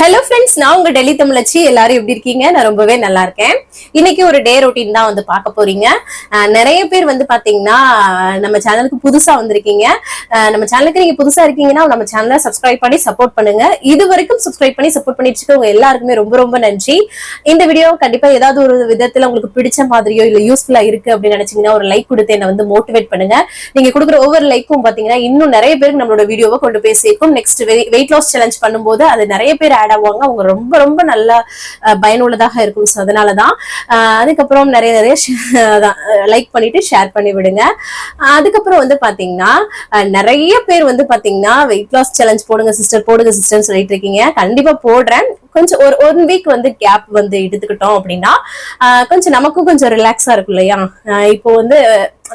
Hello friends நான் உங்க டெல்லி தமிழச்சி. எல்லாரும் எப்படி இருக்கீங்க? நான் ரொம்பவே நல்லா இருக்கேன். இன்னைக்கு ஒரு டே ரொட்டீன் தான் வந்து பார்க்க போறீங்க. நிறைய பேர் வந்து பாத்தீங்கன்னா நம்ம சேனலுக்கு புதுசா வந்திருக்கீங்க. நம்ம சேனலுக்கு நீங்க புதுசா இருக்கீங்கன்னா நம்ம சேனலை சப்ஸ்கிரைப் பண்ணி சப்போர்ட் பண்ணுங்க. இது வரைக்கும் சப்ஸ்கிரைப் பண்ணி சப்போர்ட் பண்ணிட்டு இருக்கவங்க எல்லாருக்குமே ரொம்ப ரொம்ப நன்றி. இந்த வீடியோ கண்டிப்பா ஏதாவது ஒரு விதத்துல உங்களுக்கு பிடிச்ச மாதிரியோ இல்ல யூஸ்ஃபுல்லா இருக்கு அப்படின்னு நினைச்சீங்கன்னா ஒரு லைக் கொடுத்து என்ன வந்து மோட்டிவேட் பண்ணுங்க. நீங்க கொடுக்குற ஒவ்வொரு லைக்கும் பாத்தீங்கன்னா இன்னும் நிறைய பேருக்கு நம்மளோட வீடியோவை கொண்டு போய் சேர்க்கும். நெக்ஸ்ட் வெயிட் லாஸ் சேலஞ்ச் பண்ணும்போது அது நிறைய பேர் ஆட் ஆவாங்க அவங்க ரொம்ப ரொம்ப நல்லா பயனுள்ளதாக இருக்கும். ஸோ அதனாலதான் தான் அதுக்கப்புறம் நிறைய நிறைய லைக் பண்ணிட்டு ஷேர் பண்ணி விடுங்க. அதுக்கப்புறம் வந்து பாத்தீங்கன்னா நிறைய பேர் வந்து பாத்தீங்கன்னா வெயிட் லாஸ் சேலஞ்ச் போடுங்க சிஸ்டர் போடுங்க சிஸ்டர்னு சொல்லிட்டு இருக்கீங்க. கண்டிப்பா போடுறேன். கொஞ்சம் ஒரு ஒன் வீக் வந்து கேப் வந்து எடுத்துக்கிட்டோம் அப்படின்னா கொஞ்சம் நமக்கும் கொஞ்சம் ரிலாக்ஸா இருக்கும் இல்லையா? இப்போ வந்து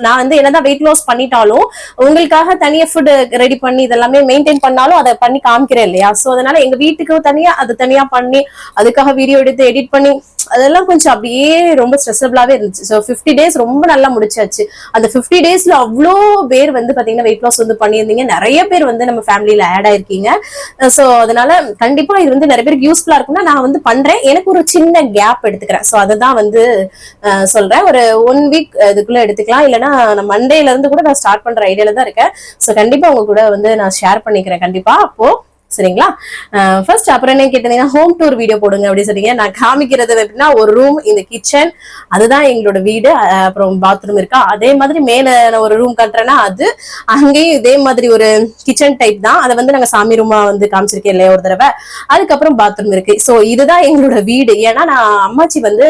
நான் வந்து என்னதான் வெயிட் லாஸ் பண்ணிட்டாலும் உங்களுக்காக தனியா ஃபுட் ரெடி பண்ணி இதெல்லாமே மெயின்டைன் பண்ணாலும் அதை பண்ணி காமிக்கிறேன் இல்லையா? சோ அதனால எங்க வீட்டுக்கு தனியா அது தனியா பண்ணி அதுக்காக வீடியோ எடுத்து எடிட் பண்ணி அதெல்லாம் கொஞ்சம் அப்படியே ரொம்ப ஸ்ட்ரெஸ்ஸபிளாவே இருந்துச்சு. ஸோ ஃபிஃப்டி டேஸ் ரொம்ப நல்லா முடிச்சாச்சு. அந்த ஃபிஃப்டி டேஸ்ல அவ்வளோ பேர் வந்து பாத்தீங்கன்னா வெயிட் லாஸ் வந்து பண்ணியிருந்தீங்க. நிறைய பேர் வந்து நம்ம ஃபேமிலியில ஆட் ஆயிருக்கீங்க. ஸோ அதனால கண்டிப்பா இது வந்து நிறைய பேருக்கு யூஸ்ஃபுல்லா இருக்கும்னா நான் வந்து பண்றேன். எனக்கு ஒரு சின்ன கேப் எடுத்துக்கிறேன். ஸோ அதை தான் வந்து சொல்றேன். ஒரு ஒன் வீக் இதுக்குள்ள எடுத்துக்கலாம். இல்லைன்னா நான் மண்டேல இருந்து கூட நான் ஸ்டார்ட் பண்ற ஐடியால தான் இருக்கேன். ஸோ கண்டிப்பா உங்க கூட வந்து நான் ஷேர் பண்ணிக்கிறேன். கண்டிப்பா. அப்போ சரிங்களா? ஃபர்ஸ்ட் அப்புறம் என்ன கேட்டீங்கன்னா ஹோம் டூர் வீடியோ போடுங்க அப்படின்னு சொன்னீங்க. நான் காமிக்கிறது எப்படின்னா ஒரு ரூம் இந்த கிச்சன் அதுதான் எங்களோட வீடு. அப்புறம் பாத்ரூம் இருக்கா? அதே மாதிரி மேல நான் ஒரு ரூம் கட்டுறேன்னா அது அங்கேயும் இதே மாதிரி ஒரு கிச்சன் டைப் தான். அதை வந்து நாங்க சாமி ரூமா வந்து காமிச்சிருக்கேன் இல்லையா ஒரு தடவை. அதுக்கப்புறம் பாத்ரூம் இருக்கு. ஸோ இதுதான் எங்களோட வீடு. ஏன்னா நான் அம்மாச்சி வந்து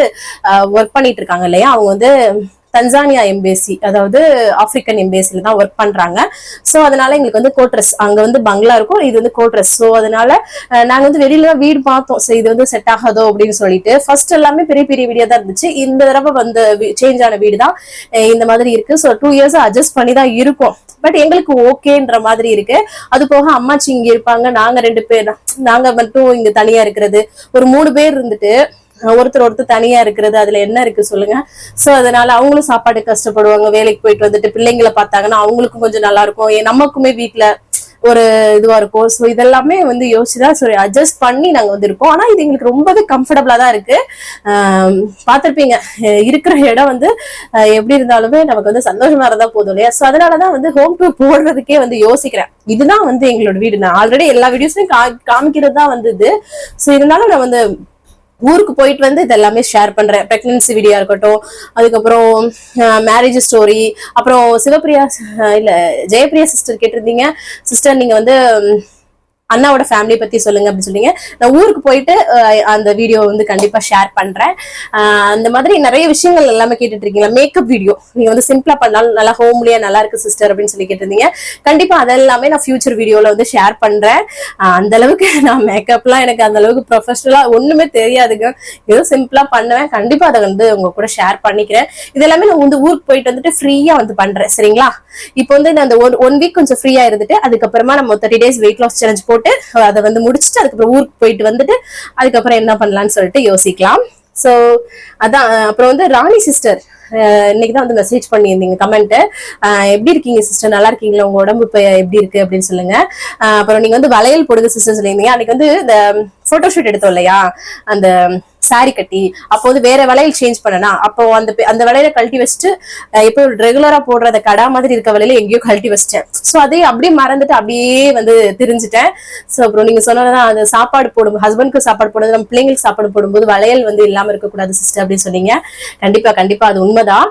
ஒர்க் பண்ணிட்டு இருக்காங்க இல்லையா? அவங்க வந்து தன்சானியா எம்பேசி அதாவது ஆப்பிரிக்கன் எம்பேசில தான் ஒர்க் பண்றாங்க. ஸோ அதனால எங்களுக்கு வந்து கோட்ரஸ் அங்க வந்து பங்களா இருக்கும் இது வந்து கோட்ரஸ் ஸோ அதனால நாங்க வந்து வெளியில தான் வீடு பார்த்தோம். ஸோ இது வந்து செட் ஆகாதோ அப்படின்னு சொல்லிட்டு ஃபர்ஸ்ட் எல்லாமே பெரிய பெரிய வீடியோ தான் இருந்துச்சு. இந்த தடவை வந்து சேஞ்ச் ஆன வீடு தான் இந்த மாதிரி இருக்கு. ஸோ டூ இயர்ஸ் அட்ஜஸ்ட் பண்ணி தான் இருக்கும். பட் எங்களுக்கு ஓகேன்ற மாதிரி இருக்கு. அது போக அம்மாச்சி இங்க இருப்பாங்க. நாங்க ரெண்டு பேர் நாங்க மட்டும் இங்க தனியா இருக்கிறது. ஒரு மூணு பேர் இருந்துட்டு ஒருத்தர் ஒருத்தர் தனியா இருக்கிறது அதுல என்ன இருக்கு சொல்லுங்க. சோ அதனால அவங்களும் சாப்பாடு கஷ்டப்படுவாங்க. வேலைக்கு போயிட்டு வந்துட்டு பிள்ளைங்களை பார்த்தாங்கன்னா அவங்களுக்கும் கொஞ்சம் நல்லா இருக்கும். நமக்குமே வீட்டுல ஒரு இதுவா இருக்கும். ஸோ இதெல்லாமே வந்து யோசிச்சுதான் சரி அட்ஜஸ்ட் பண்ணி நாங்க வந்து இருக்கோம் ஆனா இது எங்களுக்கு ரொம்பவே கம்ஃபர்டபுளா தான் இருக்கு. பார்த்துருப்பீங்க. பார்த்திருப்பீங்க இருக்கிற இடம் வந்து எப்படி இருந்தாலுமே நமக்கு வந்து சந்தோஷமா இருந்தா போதும் இல்லையா? ஸோ அதனாலதான் வந்து ஹோம் டூர் போடுறதுக்கே வந்து யோசிக்கிறேன். இதுதான் வந்து எங்களோட வீடு. நான் ஆல்ரெடி எல்லா வீடியோஸையும் கா காமிக்கிறது தான் வந்து இது ஸோ இருந்தாலும் நான் வந்து ஊருக்கு போயிட்டு வந்து இதெல்லாமே ஷேர் பண்றேன். பிரெக்னன்சி வீடியோ இருக்கட்டும் அதுக்கப்புறம் மேரேஜ் ஸ்டோரி அப்புறம் சிவபிரியா இல்ல ஜெயபிரியா சிஸ்டர் கேட்டிருந்தீங்க. சிஸ்டர் நீங்க வந்து அண்ணாவோட ஃபேமிலி பத்தி சொல்லுங்க அப்படின்னு சொன்னீங்க. நான் ஊருக்கு போயிட்டு அந்த வீடியோ வந்து கண்டிப்பா ஷேர் பண்றேன். அந்த மாதிரி நிறைய விஷயங்கள் எல்லாமே கேட்டுட்டு இருக்கீங்களா? மேக்கப் வீடியோ நீங்க வந்து சிம்பிளா பண்ணாலும் நல்லா ஹோம்லியா நல்லா இருக்கு சிஸ்டர் அப்படின்னு சொல்லி கேட்டிருந்தீங்க. கண்டிப்பா அதெல்லாமே நான் ஃபியூச்சர் வீடியோல வந்து ஷேர் பண்றேன். அந்த அளவுக்கு நான் மேக்கப்லாம் எனக்கு அந்த அளவுக்கு ப்ரொஃபஷனலா ஒண்ணுமே தெரியாதுங்க. ஏதோ சிம்பிளா பண்ணுவேன். கண்டிப்பா அதை வந்து உங்க கூட ஷேர் பண்ணிக்கிறேன். இது எல்லாமே நான் வந்து ஊருக்கு போயிட்டு வந்துட்டு ஃப்ரீயா வந்து பண்றேன். சரிங்களா? இப்போ வந்து நான் அந்த ஒன் ஒன் வீக் கொஞ்சம் ஃப்ரீயா இருந்துட்டு அதுக்கப்புறமா நம்ம thirty days weight loss challenge போட்டு அதை வந்து முடிச்சுட்டு அதுக்கப்புறம் ஊருக்கு போயிட்டு வந்துட்டு அதுக்கப்புறம் என்ன பண்ணலாம்னு சொல்லிட்டு யோசிக்கலாம். ஸோ அதான் அப்புறம் வந்து ராணி சிஸ்டர் இன்னைக்கு தான் வந்து மெசேஜ் பண்ணியிருந்தீங்க கமெண்ட் எப்படி இருக்கீங்க சிஸ்டர் நல்லா இருக்கீங்களா? உங்க உடம்பு இப்போ எப்படி இருக்கு அப்படின்னு சொல்லுங்க. அப்புறம் நீங்க வந்து வளையல் போடுங்க சிஸ்டர் சொல்லியிருந்தீங்க. அன்னைக்கு வந்து இந்த போட்டோஷூட் எடுத்தோம் இல்லையா? அந்த சாரி கட்டி அப்போ வந்து வேற வளையல் சேஞ்ச் பண்ணனா அப்போ அந்த அந்த வளையல கழட்டி வச்சுட்டு எப்போ ரெகுலரா போடுற அந்த கடா மாதிரி இருக்க வலையில எங்கேயோ கழட்டி வச்சிட்டேன். ஸோ அதே அப்படியே மறந்துட்டு அப்படியே வந்து தெரிஞ்சுட்டேன். ஸோ அப்புறம் நீங்க சொன்னதான் அந்த சாப்பாடு போடும் ஹஸ்பண்ட்க்கு சாப்பாடு போடுறது நம்ம பிள்ளைங்களுக்கு சாப்பாடு போடும்போது வளையல் வந்து இல்லாம இருக்கக்கூடாது சிஸ்டர் அப்படின்னு சொன்னீங்க. கண்டிப்பா கண்டிப்பா அது உண்மைதான்.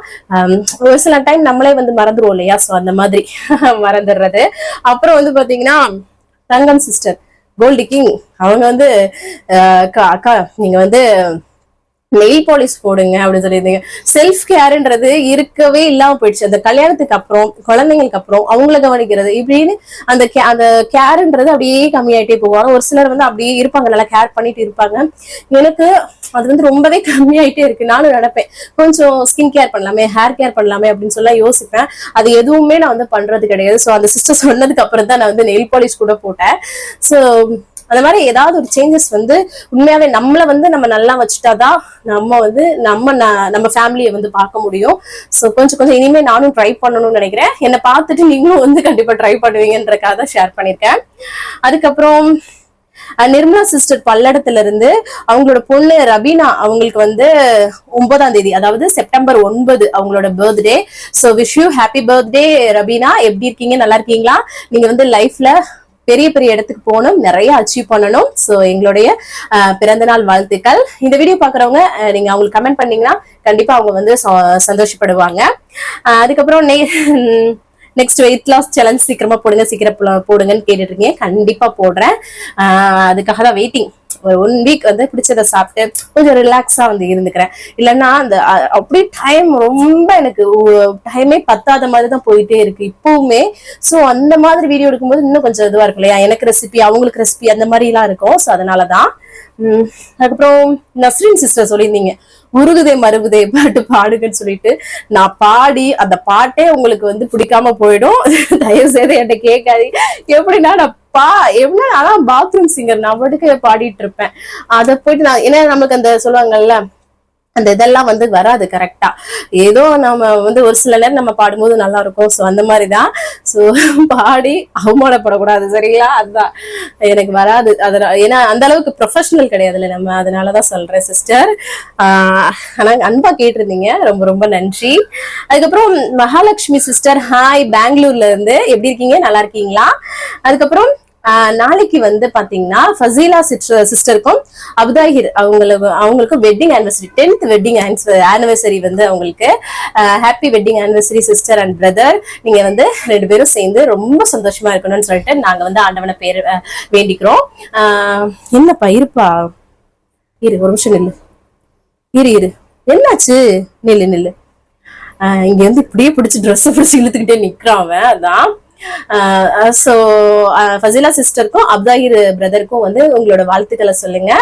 ஒரு சில டைம் நம்மளே வந்து மறந்துருவோம் இல்லையா? ஸோ அந்த மாதிரி மறந்துடுறது. அப்புறம் வந்து பாத்தீங்கன்னா தங்கம் சிஸ்டர் கோல்டு கிங் அவங்க வந்து அக்கா அக்கா நீங்க வந்து நெயில் பாலிஷ் போடுங்க அப்படின்னு சொல்லியிருந்தீங்க. செல்ஃப் கேர்ன்றது இருக்கவே இல்லாம போயிடுச்சு. அந்த கல்யாணத்துக்கு அப்புறம் குழந்தைங்களுக்கு அப்புறம் அவங்கள கவனிக்கிறது. இப்படின்னு அந்த அந்த கேர்ன்றது அப்படியே கம்மியாயிட்டே போவாங்க ஒரு சிலர் வந்து அப்படியே இருப்பாங்க. நல்லா கேர் பண்ணிட்டு இருப்பாங்க. எனக்கு அது வந்து ரொம்பவே கம்மியாயிட்டே இருக்கு. நானும் நினைப்பேன். கொஞ்சம் ஸ்கின் கேர் பண்ணலாமே ஹேர் கேர் பண்ணலாமே அப்படின்னு சொல்ல யோசிப்பேன். அது எதுவுமே நான் வந்து பண்றது கிடையாது. ஸோ அந்த சிஸ்டர் சொன்னதுக்கு அப்புறம் தான் நான் வந்து நெயில் பாலிஷ் கூட போட்டேன். ஸோ அந்த மாதிரி ஏதாவது ஒரு சேஞ்சஸ் வந்து உண்மையாவே நம்மள வந்து நம்ம நல்லா வச்சுட்டாதான் நம்ம வந்து நம்ம நம்ம ஃபேமிலியை வந்து பார்க்க முடியும். ஸோ கொஞ்சம் கொஞ்சம் இனிமே நானும் ட்ரை பண்ணணும்னு நினைக்கிறேன். என்னை பார்த்துட்டு நீங்களும் வந்து கண்டிப்பா ட்ரை பண்ணுவீங்கன்றக்காக தான் ஷேர் பண்ணியிருக்கேன். அதுக்கப்புறம் நிர்மலா சிஸ்டர் பல்லடத்துல இருந்து அவங்களோட பொண்ணு ரபீனா அவங்களுக்கு வந்து ஒன்பதாம் தேதி அதாவது செப்டம்பர் ஒன்பது அவங்களோட birthday so wish you happy birthday Rabina. எப்படி இருக்கீங்க? நல்லா இருக்கீங்களா? நீங்க வந்து லைஃப்ல பெரிய பெரிய இடத்துக்கு போகணும் நிறைய அச்சீவ் பண்ணணும். ஸோ எங்களுடைய பிறந்தநாள் வாழ்த்துக்கள். இந்த வீடியோ பார்க்குறவங்க நீங்கள் நீங்க அவங்களுக்கு கமெண்ட் பண்ணீங்கன்னா கண்டிப்பாக அவங்க வந்து சந்தோஷப்படுவாங்க. அதுக்கப்புறம் நே நெக்ஸ்ட் வெயிட் லாஸ் சேலஞ்ச் சீக்கிரமா போடுங்க சீக்கிரம் போடுங்கன்னு கேட்டுட்டு இருக்கீங்க கண்டிப்பா போடுறேன். அதுக்காக தான் வெயிட்டிங் ஒரு ஒன் வீக் வந்து பிடிச்சதை சாப்பிட்டு கொஞ்சம் ரிலாக்ஸா வந்து இருந்துக்கிறேன். இல்லைன்னா அந்த அப்படியே டைம் ரொம்ப எனக்கு டைமே பத்தாத மாதிரி தான் போயிட்டே இருக்கு இப்பவுமே. ஸோ அந்த மாதிரி வீடியோ எடுக்கும்போது இன்னும் கொஞ்சம் இதுவாக இருக்கும் இல்லையா? எனக்கு ரெசிபி அவங்களுக்கு ரெசிபி அந்த மாதிரிலாம் இருக்கும். ஸோ அதனால தான் அதுக்கப்புறம் நஸ்ரின் சிஸ்டர் சொல்லியிருந்தீங்க. உருகுதே மருகுதே பாட்டு பாடுங்கன்னு சொல்லிட்டு. நான் பாடி அந்த பாட்டே உங்களுக்கு வந்து பிடிக்காம போயிடும். தயவு செய்து என்கிட்ட கேட்காது. எப்படின்னா நான் பா எப்படின்னா அதான் பாத்ரூம் சிங்கர் நான் பாட்டுக்கு பாடிட்டு இருப்பேன். அதை போயிட்டு நான் ஏன்னா நமக்கு அந்த சொல்லுவாங்கல்ல அந்த இதெல்லாம் வந்து வராது கரெக்டா ஏதோ நம்ம வந்து ஒரு சில நேரம் நம்ம பாடும்போது நல்லா இருக்கும் ஸோ அந்த மாதிரி தான் ஸோ பாடி அவமானப்படக்கூடாது. சரிங்களா? அதுதான். எனக்கு வராது. அதனால ஏன்னா அந்த அளவுக்கு ப்ரொஃபஷனல் கிடையாதுல்ல நம்ம. அதனால தான் சொல்கிறேன் சிஸ்டர் ஆனால் அன்பாக கேட்டிருந்தீங்க. ரொம்ப ரொம்ப நன்றி. அதுக்கப்புறம் மகாலட்சுமி சிஸ்டர் ஹாய் பெங்களூர்ல இருந்து. எப்படி இருக்கீங்க? நல்லா இருக்கீங்களா? அதுக்கப்புறம் நாளைக்கு வந்து பாத்தீங்கன்னா ஃபசீலா சிஸ்டருக்கும் அபுதாஹிர் அவங்களுக்கு அவங்களுக்கு wedding anniversary tenth wedding anniversary வந்து அவங்களுக்கு happy wedding anniversary sister and brother நீங்க வந்து ரெண்டு பேரும் சேர்ந்து ரொம்ப சந்தோஷமா இருக்கணும்னு சொல்லிட்டு நாங்க வந்து ஆண்டவனை பேர் வேண்டிக்கிறோம். என்னப்பா இருப்பா? இரு ஒரு நிமிஷம் நில்லு. இரு இரு. என்னாச்சு? நில்லு நில்லு. இங்க வந்து இப்படியே பிடிச்சி ட்ரெஸ் பிடிச்சி இழுத்துக்கிட்டே நிக்கிறான் அவன். அதான் ஸோ ஃபசிலா சிஸ்டருக்கும் அப்தாகிர் பிரதருக்கும் வந்து உங்களோட வாழ்த்துக்களை சொல்லுங்க.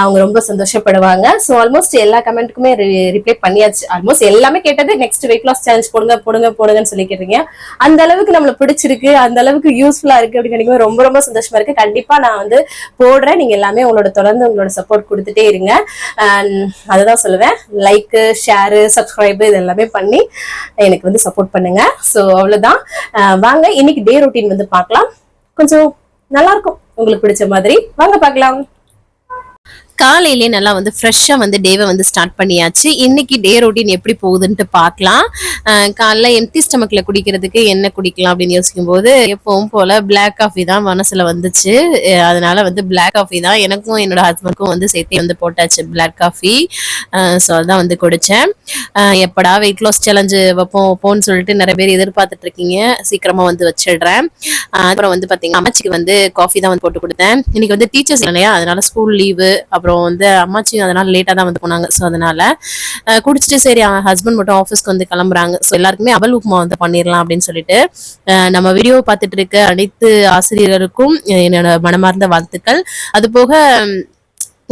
அவங்க ரொம்ப சந்தோஷப்படுவாங்க. ஸோ ஆல்மோஸ்ட் எல்லா கமெண்ட்டுக்குமே ரிப்ளை பண்ணியாச்சு. ஆல்மோஸ்ட் எல்லாமே கேட்டது நெக்ஸ்ட் வெயிட் லாஸ் சேலஞ்ச் போடுங்க போடுங்க போடுங்கன்னு சொல்லி கேட்டீங்க அந்த அளவுக்கு நம்மள பிடிச்சிருக்கு அந்த அளவுக்கு யூஸ்ஃபுல்லா இருக்கு அப்படின்னு நினைக்கும் ரொம்ப ரொம்ப சந்தோஷமா இருக்கு. கண்டிப்பா நான் வந்து போடுறேன். நீங்க எல்லாமே உங்களோட தொடர்ந்து உங்களோட சப்போர்ட் கொடுத்துட்டே இருங்க. அதுதான் சொல்லுவேன். லைக் ஷேரு சப்ஸ்கிரைபு இது எல்லாமே பண்ணி எனக்கு வந்து சப்போர்ட் பண்ணுங்க. ஸோ அவ்வளவுதான். வாங்க இன்னைக்கு டே ரொட்டீன் வந்து பார்க்கலாம். கொஞ்சம் நல்லா இருக்கும் உங்களுக்கு பிடிச்ச மாதிரி. வாங்க பார்க்கலாம். காலையிலே நல்லா வந்து ஃப்ரெஷ்ஷாக வந்து டேவை வந்து ஸ்டார்ட் பண்ணியாச்சு. இன்னைக்கு டே ரொட்டீன் எப்படி போகுதுன்ட்டு பார்க்கலாம். காலைல எம்டி ஸ்டமக்கில் குடிக்கிறதுக்கு என்ன குடிக்கலாம் அப்படின்னு யோசிக்கும் போது எப்பவும் போல் பிளாக் காஃபி தான் மனசில் வந்துச்சு. அதனால வந்து பிளாக் காஃபி தான் எனக்கும் என்னோட ஹஸ்பண்டுக்கும் வந்து சேர்த்து வந்து போட்டாச்சு பிளாக் காஃபி ஸோ அதான் வந்து குடித்தேன் எப்படா வெயிட் லாஸ் சேலஞ்சு வைப்போம் வைப்போம்னு சொல்லிட்டு நிறைய பேர் எதிர்பார்த்துட்டு இருக்கீங்க சீக்கிரமாக வந்து வச்சிடுறேன். அப்புறம் வந்து பார்த்தீங்கன்னா அம்மாச்சிக்கு வந்து காஃபி தான் வந்து போட்டு கொடுத்தேன். இன்னைக்கு வந்து டீச்சர்ஸ் இல்லையா? அதனால ஸ்கூல் லீவு அப்புறம் அப்புறம் வந்து அம்மாச்சி அதனால லேட்டாக தான் வந்து போனாங்க. ஸோ அதனால குடிச்சிட்டு சரி ஹஸ்பண்ட் மட்டும் ஆஃபீஸ்க்கு வந்து கிளம்புறாங்க. ஸோ எல்லாருக்குமே அவல் உப்புமா வந்து பண்ணிடலாம் அப்படின்னு சொல்லிட்டு நம்ம வீடியோ பார்த்துட்டு இருக்க அனைத்து ஆசிரியர்களுக்கும் என்னோட மனமார்ந்த வாழ்த்துக்கள். அது போக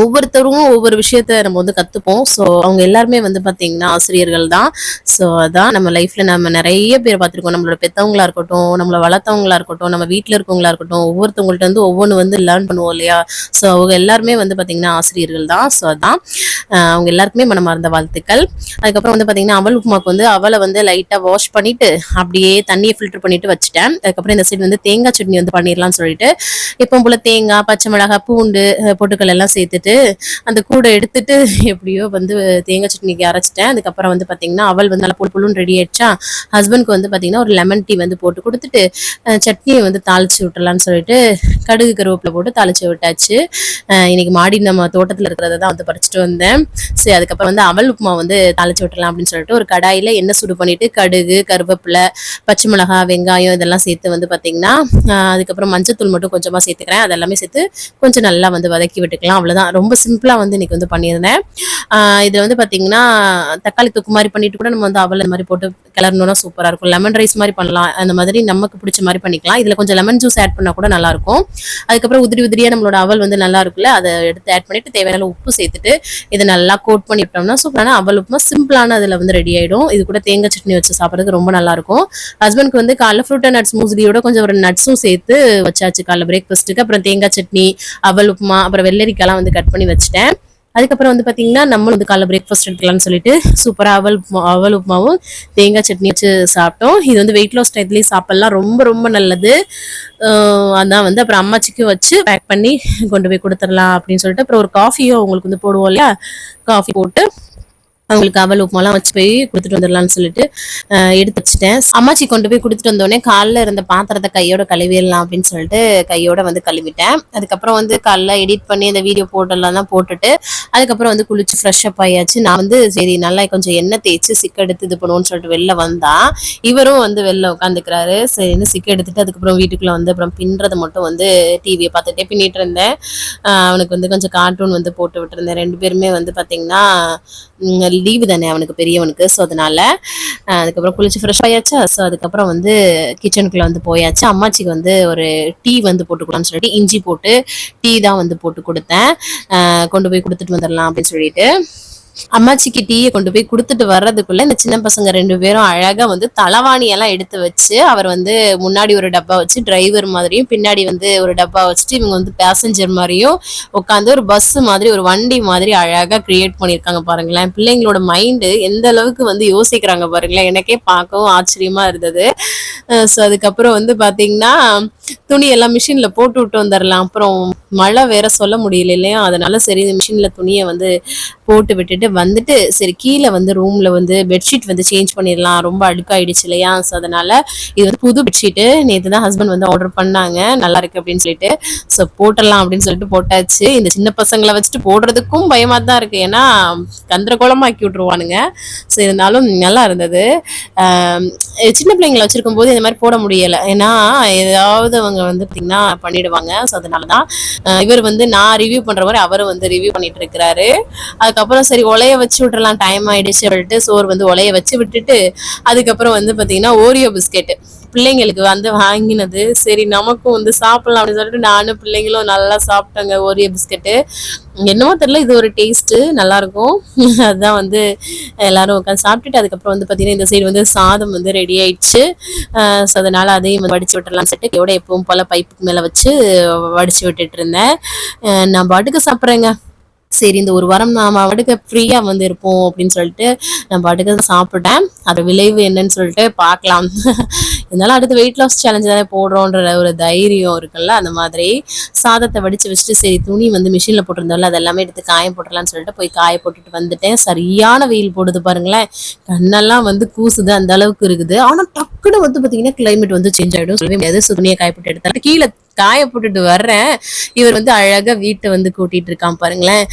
ஒவ்வொருத்தரும் ஒவ்வொரு விஷயத்த நம்ம வந்து கத்துப்போம். ஸோ அவங்க எல்லாருமே வந்து பாத்தீங்கன்னா ஆசிரியர்கள் தான். ஸோ அதான் நம்ம லைஃப்ல நம்ம நிறைய பேர் பார்த்துருக்கோம். நம்மளோட பெத்தவங்களா இருக்கட்டும் நம்மள வளர்த்தவங்களா இருக்கட்டும் நம்ம வீட்டில் இருக்கவங்களா இருக்கட்டும் ஒவ்வொருத்தவங்கள்ட்ட வந்து ஒவ்வொன்று வந்து லேர்ன் பண்ணுவோம் இல்லையா? ஸோ அவங்க எல்லாருமே வந்து பார்த்திங்கன்னா ஆசிரியர்கள் தான். ஸோ அதான் அவங்க எல்லாருக்குமே மனமார்ந்த வாழ்த்துக்கள். அதுக்கப்புறம் வந்து பார்த்தீங்கன்னா அவள் உப்புமாக்கு வந்து அவளை வந்து லைட்டாக வாஷ் பண்ணிட்டு அப்படியே தண்ணியை ஃபில்டர் பண்ணிட்டு வச்சுட்டேன். அதுக்கப்புறம் இந்த சைடு வந்து தேங்காய் சட்னி வந்து பண்ணிடலாம்னு சொல்லிட்டு இப்போ போல தேங்காய் பச்சை மிளகாய் பூண்டு பொட்டுக்கள் எல்லாம் சேர்த்துட்டு அந்த கூடை எடுத்துட்டு எப்படியோ வந்து தேங்காய் சட்னிக்கு அரைச்சிட்டேன். அதுக்கப்புறம் வந்து பார்த்திங்கன்னா அவள் வந்து நல்லா புழு புழுன்னு ரெடி ஆயிடுச்சா? ஹஸ்பண்ட்க்கு வந்து பார்த்தீங்கன்னா ஒரு லெமன் டீ வந்து போட்டு கொடுத்துட்டு சட்னியை வந்து தாளிச்சு விட்டுறலாம்னு சொல்லிட்டு கடுகு கருவேப்பிலை போட்டு தாளிச்சு விட்டாச்சு. இன்னைக்கு மாடி நம்ம தோட்டத்தில் இருக்கிறத தான் வந்து பறிச்சுட்டு வந்தேன். சரி அதுக்கப்புறம் வந்து அவல் உப்புமா வந்து தாளிச்சு விட்டுறலாம் அப்படின்னு சொல்லிட்டு ஒரு கடாயில எண்ணெய் சுடு பண்ணிட்டு கடுகு கருவேப்பிலை பச்சை மிளகா வெங்காயம் இதெல்லாம் சேர்த்து வந்து பார்த்தீங்கன்னா அதுக்கப்புறம் மஞ்சத்தூள் மட்டும் கொஞ்சமாக சேர்த்துக்கிறேன். அதெல்லாமே சேர்த்து கொஞ்சம் நல்லா வந்து வதக்கி விட்டுக்கலாம். அவ்வளோதான் ரொம்ப சிம்பிளாக வந்து இன்னைக்கு வந்து பண்ணியிருந்தேன். இதில் வந்து பார்த்தீங்கன்னா தக்காளி தொக்கு மாதிரி பண்ணிட்டு கூட நம்ம வந்து அவல் இந்த மாதிரி போட்டு கிளறணும்னா சூப்பராக இருக்கும். லெமன் ரைஸ் மாதிரி பண்ணலாம். அந்த மாதிரி நமக்கு பிடிச்ச மாதிரி பண்ணிக்கலாம். இதில் கொஞ்சம் லெமன் ஜூஸ் ஆட் பண்ணால் கூட நல்லா இருக்கும். அதுக்கப்புறம் உதிரி உதிரியா நம்மளோட அவல் வந்து நல்லா இருக்குல்ல அதை எடுத்து ஆட் பண்ணிட்டு தேவையான உப்பு சேர்த்துட்டு இதை நல்லா கோட் பண்ணிட்டோம்னா சூப்பரான அவல் உப்புமா சிம்பிளான அதில் வந்து ரெடி ஆகிடும் இது கூட தேங்காய் சட்னி வச்சு சாப்பிட்றதுக்கு ரொம்ப நல்லா இருக்கும். ஹஸ்பண்ட்க்கு வந்து காலைல ஃப்ரூட் அண்ட் நட்ஸ் மூசிலியோட கொஞ்சம் ஒரு நட்ஸும் சேர்த்து வச்சாச்சு. காலைல பிரேக்ஃபாஸ்ட்டுக்கு அப்புறம் தேங்காய் சட்னி அவல் உப்புமா அப்புறம் வெள்ளரிக்காய்லாம் வந்து கட் பண்ணி வச்சுட்டேன். அதுக்கப்புறம் வந்து பாத்தீங்கன்னா நம்ம வந்து காலைல பிரேக்ஃபாஸ்ட் எடுக்கலாம்னு சொல்லிட்டு சூப்பராக அவல் அவல் உப்புமாவும் தேங்காய் சட்னி வச்சு சாப்பிட்டோம். இது வந்து வெயிட் லாஸ் டயத்துலேயும் சாப்பிடலாம். ரொம்ப ரொம்ப நல்லது. அதான் வந்து அப்புறம் அம்மாச்சிக்கு வச்சு பேக் பண்ணி கொண்டு போய் கொடுத்துடலாம் அப்படின்னு சொல்லிட்டு அப்புறம் ஒரு காஃபியும் அவங்களுக்கு வந்து போடுவோம் இல்லையா? காஃபி போட்டு அவங்களுக்கு அவல் உப்புமாலாம் வச்சு போய் கொடுத்துட்டு வந்துடலாம்னு சொல்லிட்டு எடுத்து வச்சுட்டேன். அம்மாச்சி கொண்டு போய் கொடுத்துட்டு வந்தோடனே காலில் இருந்த பாத்திரத்தை கையோட கழுவிடலாம் அப்படின்னு சொல்லிட்டு கையோட வந்து கழுவிட்டேன். அதுக்கப்புறம் வந்து காலைல எடிட் பண்ணி அந்த வீடியோ போட்டெல்லாம் தான் போட்டுட்டு அதுக்கப்புறம் வந்து குளிச்சு ஃப்ரெஷ் அப் ஆயாச்சு. நான் வந்து சரி நல்லா கொஞ்சம் எண்ணெய் தேய்ச்சி சிக்க எடுத்து இது பண்ணுவோம்னு சொல்லிட்டு வெளில வந்தா இவரும் வந்து வெளில உட்காந்துக்கிறாரு. சரின்னு சிக்க எடுத்துட்டு அதுக்கப்புறம் வீட்டுக்குள்ளே வந்து அப்புறம் பின்றதை மட்டும் வந்து டிவியை பார்த்துட்டே பின்னிட்டு இருந்தேன். அவனுக்கு வந்து கொஞ்சம் கார்ட்டூன் வந்து போட்டு விட்டுருந்தேன். ரெண்டு பேருமே வந்து பார்த்தீங்கன்னா லீவு தானே அவனுக்கு பெரியவனுக்கு. ஸோ அதனால அதுக்கப்புறம் குளிச்சு ஃப்ரெஷ் ஆயாச்சா. ஸோ அதுக்கப்புறம் வந்து கிச்சனுக்குள்ள வந்து போயாச்சு. அம்மாச்சிக்கு வந்து ஒரு டீ வந்து போட்டு சொல்லிட்டு இஞ்சி போட்டு டீ தான் வந்து போட்டு கொடுத்தேன். ஆஹ் கொண்டு போய் கொடுத்துட்டு வந்துடலாம் அப்படின்னு சொல்லிட்டு. அம்மாச்சிக்கு டீயை கொண்டு போய் கொடுத்துட்டு வர்றதுக்குள்ள இந்த சின்ன பசங்க ரெண்டு பேரும் அழகா வந்து தலவாணி எல்லாம் எடுத்து வச்சு அவர் வந்து முன்னாடி ஒரு டப்பா வச்சு டிரைவர் மாதிரியும் பின்னாடி வந்து ஒரு டப்பா வச்சுட்டு இவங்க வந்து பேசஞ்சர் மாதிரியும் உட்காந்து ஒரு பஸ் மாதிரி ஒரு வண்டி மாதிரி அழகா கிரியேட் பண்ணியிருக்காங்க பாருங்களேன். பிள்ளைங்களோட மைண்டு எந்த அளவுக்கு வந்து யோசிக்கிறாங்க பாருங்களேன். எனக்கே பார்க்கவும் ஆச்சரியமா இருந்தது. ஸோ அதுக்கப்புறம் வந்து பார்த்தீங்கன்னா துணி எல்லாம் மிஷினில் போட்டு விட்டு வந்துடலாம் அப்புறம் மழை வேற சொல்ல முடியல இல்லையா? அதனால சரி மிஷினில் துணியை வந்து போட்டு விட்டுட்டு வந்துட்டு சரி கீழே வந்து ரூமில் வந்து பெட்ஷீட் வந்து சேஞ்ச் பண்ணிடலாம் ரொம்ப அழுக்காயிடுச்சு இல்லையா? ஸோ அதனால இது வந்து புது பெட்ஷீட்டு நேற்று தான் ஹஸ்பண்ட் வந்து ஆர்டர் பண்ணாங்க. நல்லா இருக்கு அப்படின்னு சொல்லிட்டு. ஸோ போட்டலாம் அப்படின்னு சொல்லிட்டு போட்டாச்சு. இந்த சின்ன பசங்களை வச்சுட்டு போடுறதுக்கும் பயமாக தான் இருக்கு. ஏன்னா கந்திரகோலமாக்கி விட்ருவானுங்க ஸோ இருந்தாலும் நல்லா இருந்தது. சின்ன பிள்ளைங்களை வச்சிருக்கும் போது இந்த மாதிரி போட முடியலை. ஏன்னா ஏதாவது அவங்க வந்து பார்த்தீங்கன்னா பண்ணிடுவாங்க. ஸோ அதனால தான் இவர் வந்து நான் ரிவ்யூ பண்ற மாதிரி அவரும் வந்து ரிவ்யூ பண்ணிட்டு இருக்கிறாரு. அதுக்கப்புறம் சரி ஒலைய வச்சு விட்டுறலாம் டைம் ஆயிடுச்சு சொல்லிட்டு சோறு வந்து ஒலைய வச்சு விட்டுட்டு அதுக்கப்புறம் வந்து பார்த்தீங்கன்னா ஓரியோ பிஸ்கெட் பிள்ளைங்களுக்கு வந்து வாங்கினது. சரி நமக்கும் வந்து சாப்பிடலாம் அப்படின்னு சொல்லிட்டு நானும் பிள்ளைங்களும் நல்லா சாப்பிட்டாங்க ஓரியோ பிஸ்கெட்டு என்னமோ தெரியல இது ஒரு டேஸ்ட்டு நல்லாயிருக்கும். அதுதான் வந்து எல்லாரும் உட்காந்து சாப்பிட்டுட்டு அதுக்கப்புறம் வந்து பார்த்தீங்கன்னா இந்த சைடு வந்து சாதம் வந்து ரெடி ஆயிடுச்சு. ஸோ அதனால் அதையும் வடிச்சு விட்டுறலாம் சொல்லிட்டு இதோட எப்பவும் போல் பைப்புக்கு மேலே வச்சு வடிச்சு விட்டுட்டு இருந்தேன். நான் பாட்டுக்கு சாப்பிட்றேங்க. சரி இந்த ஒரு வாரம் நாம் பாட்டுக்கு ஃப்ரீயாக வந்து இருப்போம் அப்படின்னு சொல்லிட்டு நான் பாட்டுக்கு சாப்பிட்டேன். அது விளைவு என்னன்னு சொல்லிட்டு பார்க்கலாம். இருந்தாலும் அடுத்து வெயிட் லாஸ் சேலஞ்ச் தானே போடுறோன்ற ஒரு தைரியம் இருக்குல்ல? அந்த மாதிரி சாதத்தை வடிச்சு வச்சுட்டு சரி துணி வந்து மிஷினில் போட்டிருந்தோம்ல அது எல்லாமே எடுத்து காய போட்டுடலாம்னு சொல்லிட்டு போய் காய போட்டுட்டு வந்துட்டேன். சரியான வெயில் போடுது பாருங்களேன். கண்ணெல்லாம் வந்து கூசுது அந்த அளவுக்கு இருக்குது. ஆனால் டக்குன்னு வந்து பார்த்தீங்கன்னா கிளைமேட் வந்து சேஞ்ச் ஆகிடும் சொல்லவே முடியாது So, துணியை காய போட்டு எடுத்தாலும் கீழே காய போட்டுட்டு வர்றேன். இவர் வந்து அழகா வீட்டை வந்து கூட்டிட்டு இருக்கான் பாருங்களேன்.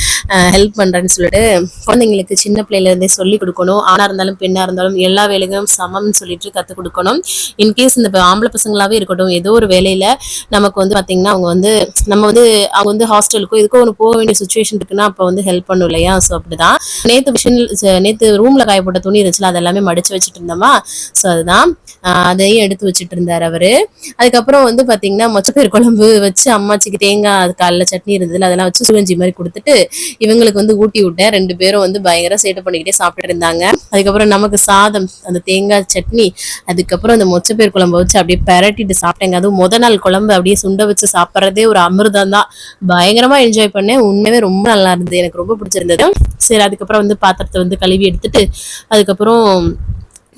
ஹெல்ப் பண்றேன்னு சொல்லிட்டு குழந்தைங்களுக்கு சின்ன பிள்ளையில இருந்தே சொல்லி கொடுக்கணும். ஆணா இருந்தாலும் பெண்ணா இருந்தாலும் எல்லா வேலைகளும் சமம்னு சொல்லிட்டு கற்றுக் கொடுக்கணும். இன்கேஸ் இந்த ஆம்பளை பசங்களாவே இருக்கட்டும் ஏதோ ஒரு வேலையில நமக்கு வந்து பாத்தீங்கன்னா அவங்க வந்து நம்ம வந்து அவங்க வந்து ஹாஸ்டலுக்கோ இதுக்கோ ஒன்று போக வேண்டிய சுச்சுவேஷன் இருக்குன்னா அப்போ வந்து ஹெல்ப் பண்ணும் இல்லையா? ஸோ அப்படிதான். நேத்து மிஷின் நேத்து ரூம்ல காய போட்ட துணி இருந்துச்சுல அது எல்லாமே மடிச்சு வச்சுட்டு இருந்தோமா? ஸோ அதுதான். அதையும் எடுத்து வச்சுட்டு இருந்தாரு அவரு. அதுக்கப்புறம் வந்து பாத்தீங்கன்னா மொச்சப்பயிர் குழம்பு வச்சு அம்மாச்சிக்கு தேங்காய் அது காலைல சட்னி இருந்ததுல அதெல்லாம் வச்சு சுகஞ்சி மாதிரி கொடுத்துட்டு இவங்களுக்கு வந்து ஊட்டி விட்டேன். ரெண்டு பேரும் வந்து பயங்கர சேட்டை பண்ணிக்கிட்டே சாப்பிட்டு இருந்தாங்க. அதுக்கப்புறம் நமக்கு சாதம் அந்த தேங்காய் சட்னி அதுக்கப்புறம் அந்த மொச்சப்பேர் குழம்பு வச்சு அப்படியே பரட்டிட்டு சாப்பிட்டேங்க. அதுவும் முத நாள் குழம்பு அப்படியே சுண்ட வச்சு சாப்பிட்றதே ஒரு அமிர்தம் தான். பயங்கரமா என்ஜாய் பண்ணேன். உண்மையே ரொம்ப நல்லா இருந்தது. எனக்கு ரொம்ப பிடிச்சிருந்தது. சரி அதுக்கப்புறம் வந்து பாத்திரத்தை வந்து கழுவி எடுத்துட்டு அதுக்கப்புறம்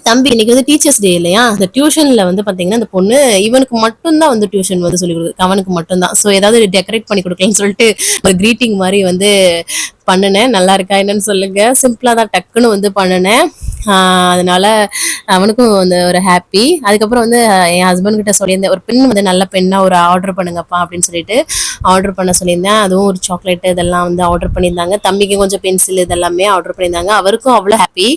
தம்பி இன்னைக்கு வந்து டீச்சர்ஸ் டே இல்லையா? அந்த டியூஷன்ல வந்து பாத்தீங்கன்னா அந்த பொண்ணு இவனுக்கு மட்டும்தான் வந்து டியூஷன் வந்து சொல்லி கொடுக்குது. அவனுக்கு மட்டும்தான். ஸோ ஏதாவது டெக்கரேட் பண்ணி கொடுக்கலன்னு சொல்லிட்டு ஒரு கிரீட்டிங் மாதிரி வந்து பண்ணினேன். நல்லா இருக்கா என்னன்னு சொல்லுங்க. சிம்பிளாக தான் டக்குன்னு வந்து பண்ணினேன். அதனால் அதனால அவனுக்கும் வந்து ஒரு ஹாப்பி அதுக்கப்புறம் வந்து என் ஹஸ்பண்ட் கிட்ட சொல்லியிருந்தேன் ஒரு பெண் வந்து நல்ல பெண்ணாக ஒரு ஆர்டர் பண்ணுங்கப்பா அப்படின்னு சொல்லிட்டு ஆர்டர் பண்ண சொல்லியிருந்தேன். அதுவும் ஒரு சாக்லேட் இதெல்லாம் வந்து ஆர்டர் பண்ணியிருந்தாங்க. தம்பிக்கு கொஞ்சம் பென்சில் இதெல்லாமே ஆர்டர் பண்ணியிருந்தாங்க. அவருக்கும் அவ்வளோ ஹாப்பி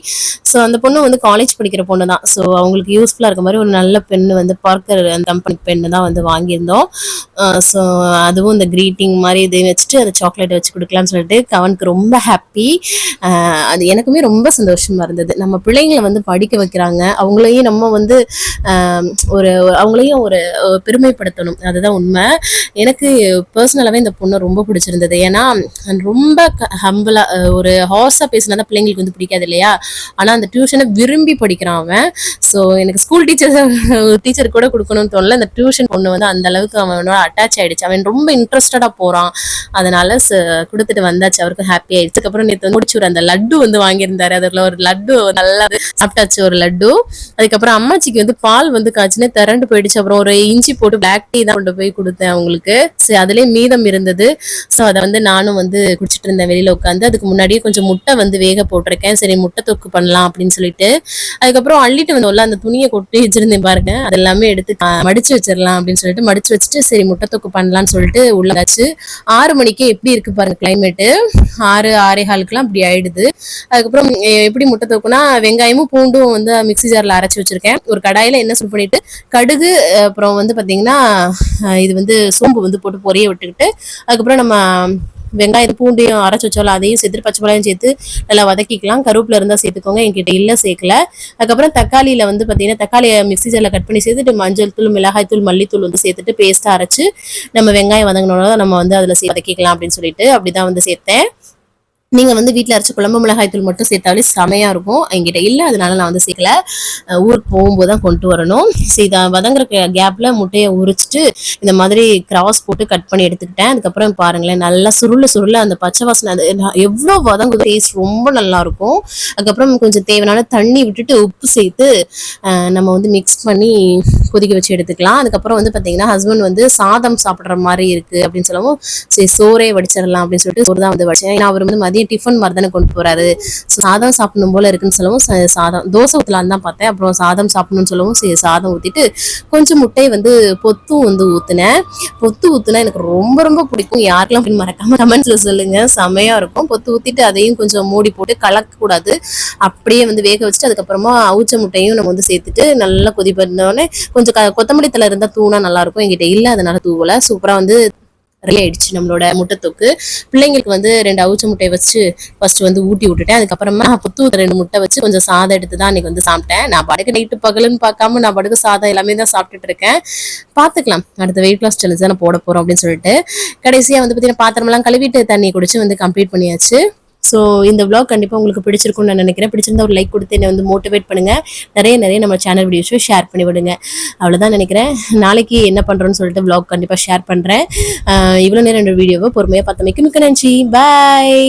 ஸோ அந்த பொண்ணு வந்து காலேஜ் படிக்கிற பொண்ணு தான். ஸோ அவங்களுக்கு யூஸ்ஃபுல்லாக இருக்க மாதிரி ஒரு நல்ல பெண்ணு வந்து பார்க்கர் அந்த கம்பெனி பெண்ணு தான் வந்து வாங்கியிருந்தோம். ஸோ அதுவும் இந்த க்ரீட்டிங் மாதிரி இதை வச்சுட்டு அந்த சாக்லேட் வச்சு கொடுக்கலாம்னு சொல்லிட்டு கவன் எனக்கு ரொம்ப ஹாப்பி அது எனக்குமே ரொம்ப சந்தோஷமா இருந்தது. நம்ம பிள்ளைங்களை வந்து படிக்க வைக்கிறாங்க. அவங்களையும் நம்ம வந்து ஒரு அவங்களையும் ஒரு பெருமைப்படுத்தணும். அதுதான் உண்மை. எனக்கு பர்சனலாகவே இந்த பொண்ணை ரொம்ப பிடிச்சிருந்தது. ஏன்னா ரொம்ப ஹம்பிளா ஒரு ஹார்ஸாக பேசினா தான் பிள்ளைங்களுக்கு வந்து பிடிக்காது இல்லையா? ஆனால் அந்த டியூஷனை விரும்பி படிக்கிறான் அவன். ஸோ எனக்கு ஸ்கூல் டீச்சர் டீச்சர் கூட கொடுக்கணும்னு தோணல. அந்த டியூஷன் பொண்ணு வந்து அந்த அளவுக்கு அவனோட அட்டாச் ஆயிடுச்சு. அவன் ரொம்ப இன்ட்ரெஸ்டடாக போகிறான் அதனால கொடுத்துட்டு வந்தாச்சு. அவருக்கு ஹாப்பி ஆயிடுச்சு. அதுக்கப்புறம் நேற்று வந்து முடிச்சு அந்த லட்டு வந்து வாங்கியிருந்தாரு. அதில் ஒரு லட்டு நல்லா சாப்பிட்டாச்சு ஒரு லட்டு. அதுக்கப்புறம் அம்மாச்சிக்கு வந்து பால் வந்து காய்ச்சினே திரண்டு போயிடுச்சு. அப்புறம் ஒரு இஞ்சி போட்டு பிளாக் டீ தான் கொண்டு போய் கொடுத்தேன் அவங்களுக்கு. சரி அதுலேயே மீதம் இருந்தது. ஸோ அதை வந்து நானும் வந்து குடிச்சிட்டு இருந்தேன் வெளியில் உட்காந்து அதுக்கு முன்னாடியே கொஞ்சம் முட்டை வந்து வேக போட்டிருக்கேன். சரி முட்டை தொக்கு பண்ணலாம் அப்படின்னு சொல்லிட்டு. அதுக்கப்புறம் அள்ளிட்டு வந்தோம்ல அந்த துணியை கொட்டி வச்சிருந்தேன் பாருங்க. அது எல்லாமே எடுத்து மடிச்சு வச்சிடலாம் அப்படின்னு சொல்லிட்டு மடிச்சு வச்சுட்டு சரி முட்டை தொக்கு பண்ணலாம்னு சொல்லிட்டு உள்ளாச்சு ஆறு மணிக்கு எப்படி இருக்கு பாருங்க கிளைமேட்டு ஆறு ஆறே காலுக்குலாம் அப்படி ஆயிடுது. அதுக்கப்புறம் எப்படி முட்டை தொக்குனா வெங்காயமும் பூண்டும் வந்து மிக்ஸி ஜாரில் அரைச்சி வச்சிருக்கேன். ஒரு கடாயில என்ன சூட் பண்ணிட்டு கடுகு அப்புறம் வந்து பார்த்திங்கன்னா இது வந்து சோம்பு வந்து போட்டு பொரிய விட்டுக்கிட்டு அதுக்கப்புறம் நம்ம வெங்காயம் பூண்டையும் அரைச்சி வச்சோம்ல அதையும் சேர்த்து பச்சை மிளகாயும் சேர்த்து நல்லா வதக்கிக்கலாம். கருவேப்பில இருந்தால் சேர்த்துக்கோங்க என்கிட்ட இல்லை சேர்க்கல. அதுக்கப்புறம் தக்காளியில் வந்து பார்த்தீங்கன்னா தக்காளியை மிக்ஸி ஜாரில் கட் பண்ணி சேர்த்துட்டு மஞ்சள் தூள் மிளகாய் தூள் மல்லித்தூள் வந்து சேர்த்துட்டு பேஸ்ட்டாக அரைச்சு நம்ம வெங்காயம் வதங்கினோட நம்ம வந்து அதில் வதக்கிக்கலாம் அப்படின்னு சொல்லிட்டு அப்படிதான் வந்து சேர்த்தேன். நீங்க வந்து வீட்டில் அரைச்ச குழம்பு மிளகாய் தூள் மட்டும் சேர்த்தாலே செமையா இருக்கும். எங்கிட்ட இல்ல அதனால நான் வந்து சேர்க்கல. ஊருக்கு போகும்போது தான் கொண்டு வரணும். சரி இதை வதங்குற கேப்ல முட்டையை உரிச்சிட்டு இந்த மாதிரி கிராஸ் போட்டு கட் பண்ணி எடுத்துக்கிட்டேன். அதுக்கப்புறம் பாருங்களேன் நல்லா சுருள சுருள அந்த பச்சை வாசனை அது எவ்வளோ வதங்குது டேஸ்ட் ரொம்ப நல்லா இருக்கும். அதுக்கப்புறம் கொஞ்சம் தேவையான தண்ணி விட்டுட்டு உப்பு சேர்த்து நம்ம வந்து மிக்ஸ் பண்ணி கொதிக்க வச்சு எடுத்துக்கலாம். அதுக்கப்புறம் வந்து பார்த்தீங்கன்னா ஹஸ்பண்ட் வந்து சாதம் சாப்பிட்ற மாதிரி இருக்கு அப்படின்னு சொல்லவும் சரி சோறே வடிச்சிடலாம் அப்படின்னு சொல்லிட்டு சோறு தான் வந்து வடிச்சேன். ஏன்னா அவர் வந்து மதியம் டிஃபன் மாதிரி தானே கொண்டு போறாரு. சாதம் சாப்பிடணும் போல இருக்குன்னு சொல்லவும் சாதம் தோசை ஊற்றலான்னு தான் பார்த்தேன். அப்புறம் சாதம் சாப்பிடணும்னு சொல்லவும் சரி சாதம் ஊற்றிட்டு கொஞ்சம் முட்டையை வந்து பொத்தும் வந்து ஊற்றினேன் பொத்து ஊற்றுனா எனக்கு ரொம்ப ரொம்ப பிடிக்கும். யாருக்கெல்லாம் அப்படின்னு மறக்காம கமெண்ட்ஸ்ல சொல்லுங்க. செமையா இருக்கும். பொத்து ஊற்றிட்டு அதையும் கொஞ்சம் மூடி போட்டு கலக்கக்கூடாது. அப்படியே வந்து வேக வச்சுட்டு அதுக்கப்புறமா அவுச்ச முட்டையும் நம்ம வந்து சேர்த்துட்டு நல்லா கொதி பண்ணோடனே கொஞ்சம் கொத்தமல்லி தலை இருந்தால் தூணா நல்லா இருக்கும். என்கிட்ட இல்லை அதனால தூவல. சூப்பரா வந்து ஆயிடுச்சு நம்மளோட முட்டைத்தொக்கு. பிள்ளைங்களுக்கு வந்து ரெண்டு அவிச்ச முட்டையை வச்சு ஃபர்ஸ்ட் வந்து ஊட்டி விட்டுட்டேன். அதுக்கப்புறமா புத்து ரெண்டு முட்டை வச்சு கொஞ்சம் சாதம் எடுத்து தான் அன்னைக்கு வந்து சாப்பிட்டேன். நான் படுக்க நைட்டு பகலுன்னு பார்க்காம நான் படுக்க சாதம் எல்லாமே தான் சாப்பிட்டுட்டு இருக்கேன். பார்த்துக்கலாம். அடுத்த வெயிட் லாஸ் சேலஞ்ச் தான் போட போறோம் அப்படின்னு சொல்லிட்டு. கடைசியாக வந்து பார்த்தீங்கன்னா பாத்திரமெல்லாம் கழுவிட்டு தண்ணி குடிச்சு வந்து கம்ப்ளீட் பண்ணியாச்சு. ஸோ இந்த விளாக் கண்டிப்பாக உங்களுக்கு பிடிச்சிருக்கும்னு நான் நினைக்கிறேன். பிடிச்சிருந்தா ஒரு லைக் கொடுத்து என்னை வந்து மோட்டிவேட் பண்ணுங்க. நிறைய நிறைய நம்ம சேனல் வீடியோஸும் ஷேர் பண்ணி விடுங்க. அவ்வளோதான் நினைக்கிறேன். நாளைக்கு என்ன பண்ணுறோன்னு சொல்லிட்டு விளாக் கண்டிப்பாக ஷேர் பண்ணுறேன் இவ்வளோ நேரம் என்னோட வீடியோவை பொறுமையாக பார்த்தமைக்கு மிக்க நன்றி. பாய்